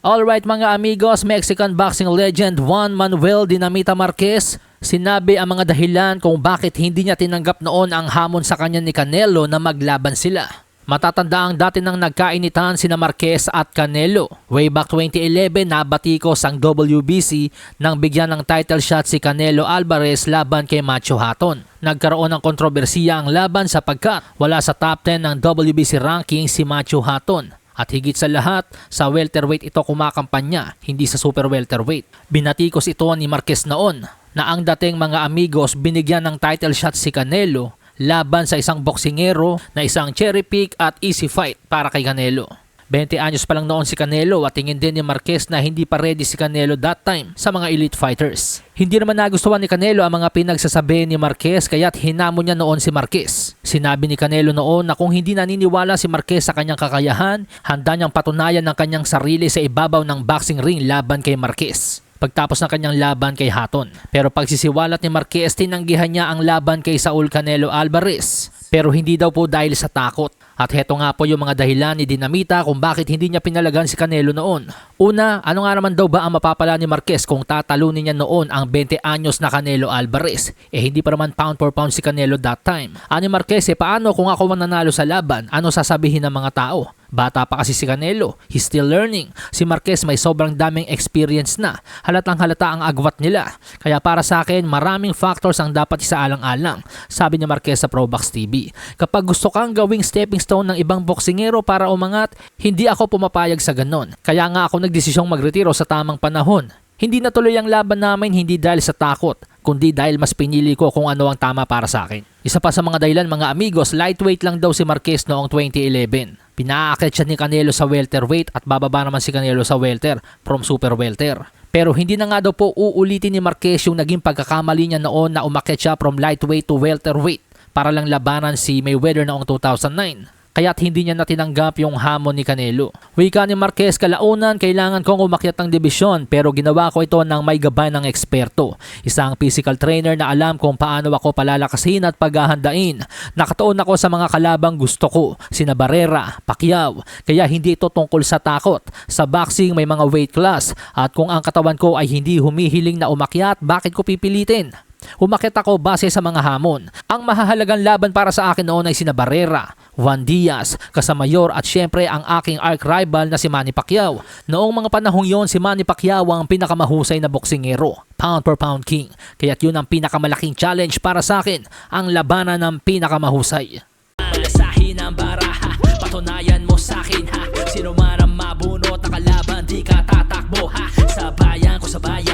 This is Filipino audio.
Alright mga amigos, Mexican boxing legend Juan Manuel Dinamita Marquez sinabi ang mga dahilan kung bakit hindi niya tinanggap noon ang hamon sa kanya ni Canelo na maglaban sila. Matatanda ang dati nang nagkainitan sina Marquez at Canelo. Way back 2011, nabatikos ang WBC nang bigyan ng title shot si Canelo Alvarez laban kay Macho Hatton. Nagkaroon ng kontrobersiya ang laban sapagkat wala sa top 10 ng WBC ranking si Macho Hatton. At higit sa lahat, sa welterweight ito kumakampanya, hindi sa super welterweight. Binatikos ito ni Marquez noon na ang dating mga amigos binigyan ng title shot si Canelo laban sa isang boksingero na isang cherry pick at easy fight para kay Canelo. 20 anyos pa lang noon si Canelo at tingin din ni Marquez na hindi pa ready si Canelo that time sa mga elite fighters. Hindi naman nagustuhan ni Canelo ang mga pinagsasabi ni Marquez kaya't hinamon niya noon si Marquez. Sinabi ni Canelo noon na kung hindi naniniwala si Marquez sa kanyang kakayahan, handa niyang patunayan ng kanyang sarili sa ibabaw ng boxing ring laban kay Marquez pagtapos ng kanyang laban kay Hatton. Pero pagsisiwalat ni Marquez, tinanggihan niya ang laban kay Saul Canelo Alvarez. Pero hindi daw po dahil sa takot. At heto nga po yung mga dahilan ni Dinamita kung bakit hindi niya pinalagan si Canelo noon. Una, ano nga naman daw ba ang mapapala ni Marquez kung tatalunin niya noon ang 20 anyos na Canelo Alvarez? Eh hindi pa naman pound for pound si Canelo that time. Ani Marquez, eh paano kung ako mananalo sa laban? Ano sasabihin ng mga tao? Bata pa kasi si Canelo, he's still learning. Si Marquez may sobrang daming experience na. Halatang halata ang agwat nila. Kaya para sa akin, maraming factors ang dapat isaalang-alang, sabi ni Marquez sa Probox TV. Kapag gusto kang gawing stepping stone ng ibang boksingero para umangat, hindi ako pumapayag sa ganon. Kaya nga ako nagdesisyong magretiro sa tamang panahon. Hindi natuloy ang laban namin hindi dahil sa takot, kundi dahil mas pinili ko kung ano ang tama para sa akin. Isa pa sa mga dahilan mga amigos, lightweight lang daw si Marquez noong 2011. Pinaakit siya ni Canelo sa welterweight at bababa naman si Canelo sa welter from super welter. Pero hindi na nga daw po uulitin ni Marquez yung naging pagkakamali niya noon na umakyat siya from lightweight to welterweight para lang labanan si Mayweather noong 2009 kaya't hindi niya natinanggap yung hamon ni Canelo. Wika ni Marquez, kalaunan kailangan kong umakyat ng dibisyon pero ginawa ko ito ng may gabay ng eksperto. Isang physical trainer na alam kung paano ako palalakasin at paghahandain. Nakatuon ako sa mga kalabang gusto ko, sina Barrera, Pacquiao. Kaya hindi ito tungkol sa takot. Sa boxing may mga weight class at kung ang katawan ko ay hindi humihiling na umakyat, bakit ko pipilitin? Umakit ako base sa mga hamon. Ang mahahalagang laban para sa akin noon ay sina Barrera, Juan Diaz, Casamayor at syempre ang aking arch rival na si Manny Pacquiao. Noong mga panahong yon si Manny Pacquiao ang pinakamahusay na boksingero, pound per pound king. Kaya't yun ang pinakamalaking challenge para sa akin, ang labanan ng pinakamahusay. Asahin ang baraha, patunayan mo sa akin ha. Sino man ang mabunot na kalaban, di ka tatakbo ha. Sabayan ko sabayan